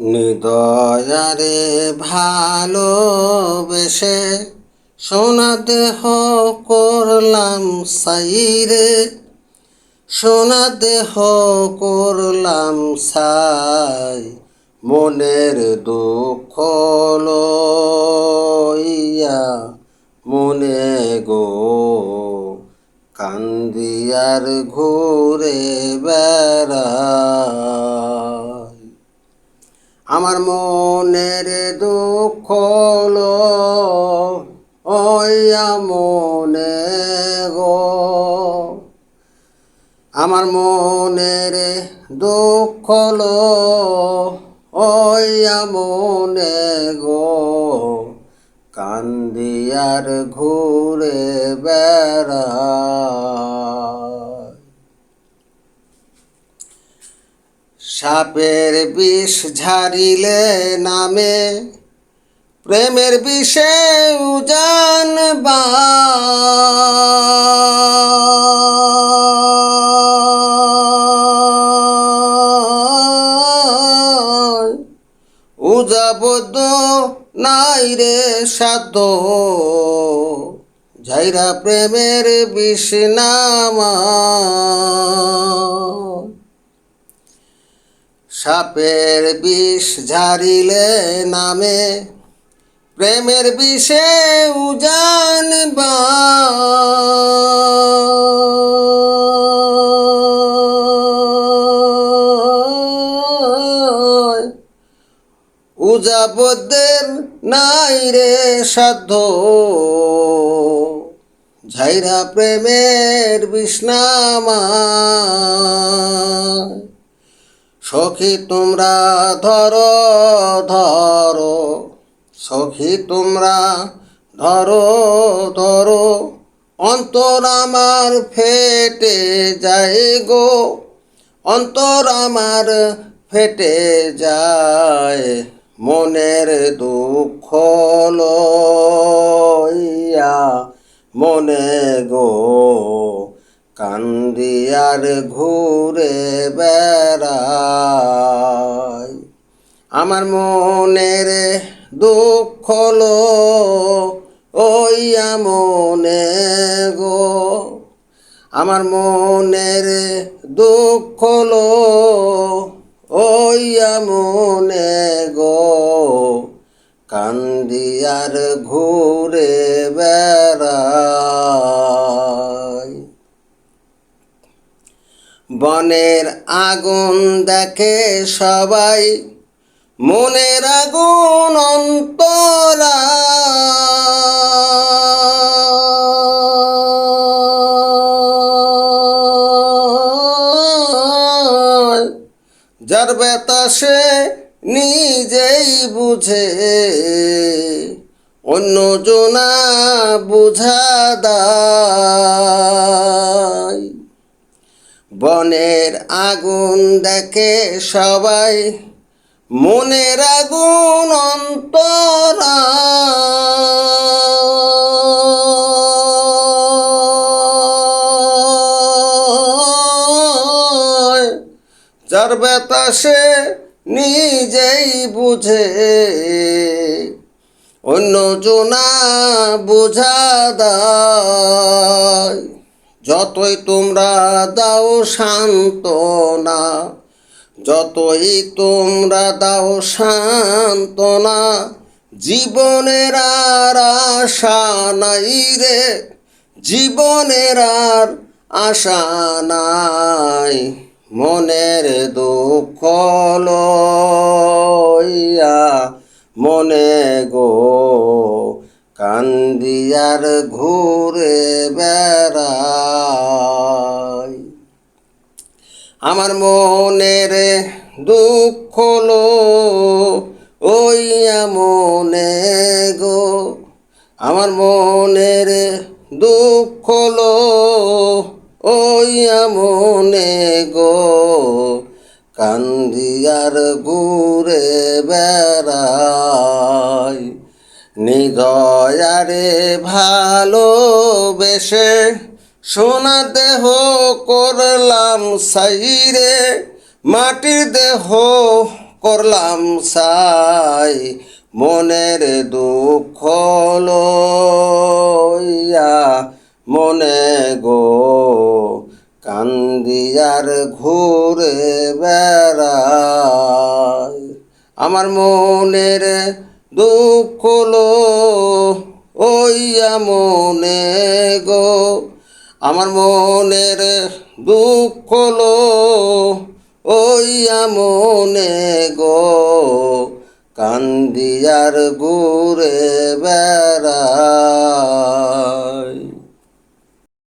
নিদয়ারে ভালোবেসে সোনা দেহ করলাম সাইরে, সোনা দেহ করলাম সাই মনের দুঃখ লইয়া মনে গো, কান্দিয়ার ঘুরে বেড়াই। আমার মনের দুঃখ ওইয়া মনে গো। আমার মনের দুঃখ ওইয়া মনে গো। কান্দিয়ার ঘুরে বেড়াই সাপের বিষ ঝারিলে নামে, প্রেমের বিষে উজান বা উজাবদ নাই রে সাধ্য, ঝাইরা প্রেমের বিষ নামা। সাপের বিষ ঝারিলে নামে প্রেমের বিষে উজান উজাবদের নাই রে সাধ্য ঝাইরা প্রেমের বিষ্ণামা সখী তোমরা ধরো ধরো। সখী তোমরা ধরো ধরো। অন্তর আমার ফেটে যায় গো। অন্তর আমার ফেটে যায় মনের দুঃখ লইয়া। মনে গো কান্দিয়ার ঘুরে বেড়াই আমার মনের দুঃখ লো ওই মনে গো। আমার মনের দুঃখ ওইয়া মনে গো। কান্দিয়ার ঘুরে বেড়াই। বনের আগুন দেখে সবাই মনের আগুন অন্তরা। যার বেতাসে নিজেই বুঝে। অন্য জনা বুঝা দায়। বনের আগুন দেখে সবাই মনের আগুন অন্তরা। যার বেতাসে নিজেই বুঝে। অন্য জনা বুঝা দায়। যতই তোমরা দাও সান্ত্বনা যতই তোমরা দাও সান্ত্বনা, জীবনের আর আশা নাই রে। জীবনের আর আশা নাই, মনের দুঃখ আমার মনের দুঃখ লো ওই মনে গো। আমার মনের দুঃখ লো ওই মনে গো। কান্দিয়ার ঘুরে বেড়াই, নিদয়ারে ভালোবেসে সোনা দেহ করলাম সাইরে মাটির দেহ করলাম সাই, মনের দুঃখ লইয়া মনে গো, কান্দিয়ার ঘুরে বেড়ায় আমার মনের দুঃখ লো, ওইয়া মনে গো আমার মনের দুঃখ লো ওই মনে গো। কান্দিয়ার ঘুরে বেড়ায়।